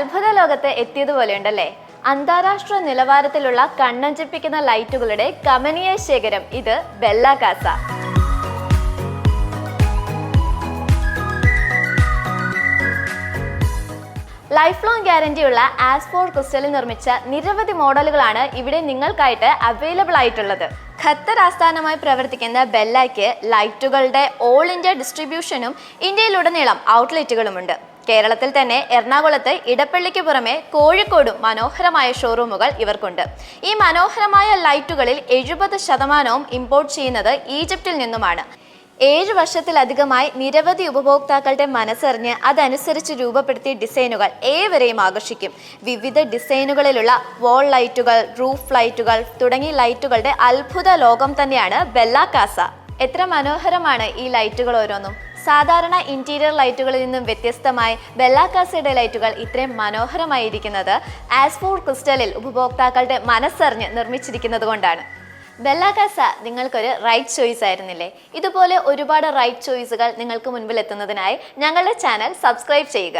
ലോകത്ത് എത്തിയതുപോലെ ഉണ്ടല്ലേ അന്താരാഷ്ട്ര നിലവാരത്തിലുള്ള കണ്ണഞ്ചിപ്പിക്കുന്ന ലൈറ്റുകളുടെ കമനീയ ശേഖരം ഇത് ബെല്ല കാസ. ലൈഫ് ലോങ് ഗ്യാരണ്ടിയുള്ള ആസ്ഫോർ ക്രിസ്റ്റലിൽ നിർമ്മിച്ച നിരവധി മോഡലുകളാണ് ഇവിടെ നിങ്ങൾക്കായിട്ട് അവൈലബിൾ ആയിട്ടുള്ളത്. ഖത്തർ ആസ്ഥാനമായി പ്രവർത്തിക്കുന്ന ബെല്ലയ്ക്ക് ലൈറ്റുകളുടെ ഓൾ ഇന്ത്യ ഡിസ്ട്രിബ്യൂഷനും ഇന്ത്യയിലുടനീളം ഔട്ട്ലെറ്റുകളുമുണ്ട് കേരളത്തിൽ തന്നെ എറണാകുളത്ത് ഇടപ്പള്ളിക്ക് പുറമെ കോഴിക്കോടും മനോഹരമായ ഷോറൂമുകൾ ഇവർക്കുണ്ട്. ഈ മനോഹരമായ ലൈറ്റുകളിൽ എഴുപത് ശതമാനവും ഇമ്പോർട്ട് ചെയ്യുന്നത് ഈജിപ്തിൽ നിന്നുമാണ്. ഏഴ് വർഷത്തിലധികമായി നിരവധി ഉപഭോക്താക്കളുടെ മനസ്സറിഞ്ഞ് അതനുസരിച്ച് രൂപപ്പെടുത്തിയ ഡിസൈനുകൾ ഏവരെയും ആകർഷിക്കും. വിവിധ ഡിസൈനുകളിലുള്ള വോൾ ലൈറ്റുകൾ റൂഫ് ലൈറ്റുകൾ തുടങ്ങിയ ലൈറ്റുകളുടെ അത്ഭുത ലോകം തന്നെയാണ് ബെല്ല കാസ എത്ര മനോഹരമാണ് ഈ ലൈറ്റുകൾ ഓരോന്നും. സാധാരണ ഇന്റീരിയർ ലൈറ്റുകളിൽ നിന്നും വ്യത്യസ്തമായി ബെല്ലാക്കാസയുടെ ലൈറ്റുകൾ ഇത്രയും മനോഹരമായിരിക്കുന്നത് ആസ്ഫോർ ക്രിസ്റ്റലിൽ ഉപഭോക്താക്കളുടെ മനസ്സറിഞ്ഞ് നിർമ്മിച്ചിരിക്കുന്നത് കൊണ്ടാണ്. ബെല്ലാകാസ നിങ്ങൾക്കൊരു റൈറ്റ് ചോയ്സ് ആയിരുന്നില്ലേ? ഇതുപോലെ ഒരുപാട് റൈറ്റ് ചോയ്സുകൾ നിങ്ങൾക്ക് മുൻപിൽ എത്തുന്നതിനായി ഞങ്ങളുടെ ചാനൽ സബ്സ്ക്രൈബ് ചെയ്യുക.